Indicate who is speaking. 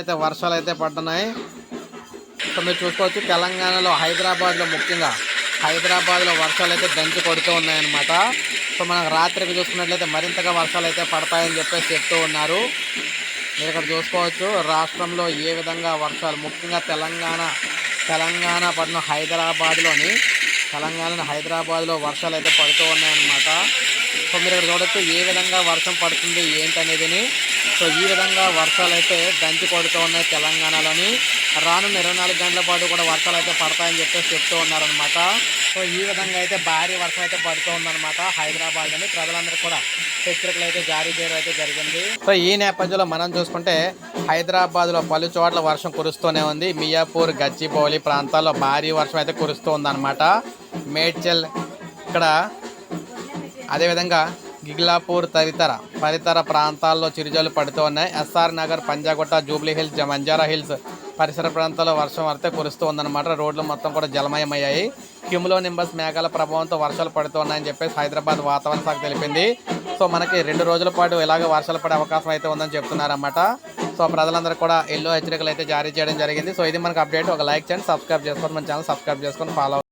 Speaker 1: అయితే వర్షాలు అయితే పడుతున్నాయి సో మీరు చూసుకోవచ్చు తెలంగాణలో హైదరాబాద్లో ముఖ్యంగా హైదరాబాద్లో వర్షాలు అయితే దంచి కొడుతూ ఉన్నాయన్నమాట. సో మనకు రాత్రికి చూసుకున్నట్లయితే మరింతగా వర్షాలు అయితే పడతాయని చెప్పేసి చెప్తూ ఉన్నారు. మీరు ఇక్కడ చూసుకోవచ్చు రాష్ట్రంలో ఏ విధంగా వర్షాలు ముఖ్యంగా తెలంగాణ తెలంగాణ పడిన హైదరాబాద్లోని తెలంగాణ హైదరాబాద్లో వర్షాలు అయితే పడుతూ ఉన్నాయన్నమాట. సో మీరు ఇక్కడ చూడొచ్చు ఏ విధంగా వర్షం పడుతుంది ఏంటనేదిని. సో ఈ విధంగా వర్షాలు అయితే దంచి పడుతూ ఉన్నాయి తెలంగాణలోని. రానున్న ఇరవై నాలుగు గంటల పాటు కూడా వర్షాలు అయితే పడతాయని చెప్పేసి చెప్తూ ఉన్నారనమాట సో ఈ విధంగా అయితే భారీ వర్షం అయితే పడుతూ ఉందన్నమాట హైదరాబాద్లోని. ప్రజలందరూ కూడా హెచ్చరికలు అయితే జారీ చేయడం అయితే జరిగింది. సో ఈ నేపథ్యంలో మనం చూసుకుంటే హైదరాబాద్లో పలు చోట్ల వర్షం కురుస్తూనే ఉంది. మియాపూర్ గచ్చిబౌలి ప్రాంతాల్లో భారీ వర్షం అయితే కురుస్తూ ఉందన్నమాట. మేడ్చల్ ఇక్కడ అదేవిధంగా గిగ్లాపూర్ తదితర పరితర ప్రాంతాల్లో చిరుజల్లు పడుతూ ఉన్నాయి. ఎస్ఆర్ నగర్ పంజాగుట్ట జూబ్లీ హిల్స్ మంజారా హిల్స్ పరిసర ప్రాంతాల్లో వర్షం అయితే కురుస్తూ ఉందన్నమాట. రోడ్లు మొత్తం కూడా జలమయమయ్యాయి. క్యూములో నింబస్ మేఘాల ప్రభావంతో వర్షాలు పడుతున్నాయని చెప్పేసి హైదరాబాద్ వాతావరణ శాఖ తెలిపింది. సో మనకి రెండు రోజుల పాటు ఇలాగ వర్షాలు పడే అవకాశం అయితే ఉందని చెప్తున్నారన్నమాట. సో ప్రజలందరూ కూడా ఎల్లో హెచ్చరికలు అయితే జారీ చేయడం జరిగింది. సో ఇది మనకు అప్డేట్. ఒక లైక్ చేయండి సబ్స్క్రైబ్ చేసుకోండి మన ఛానల్ సబ్స్క్రైబ్ చేసుకొని ఫాలో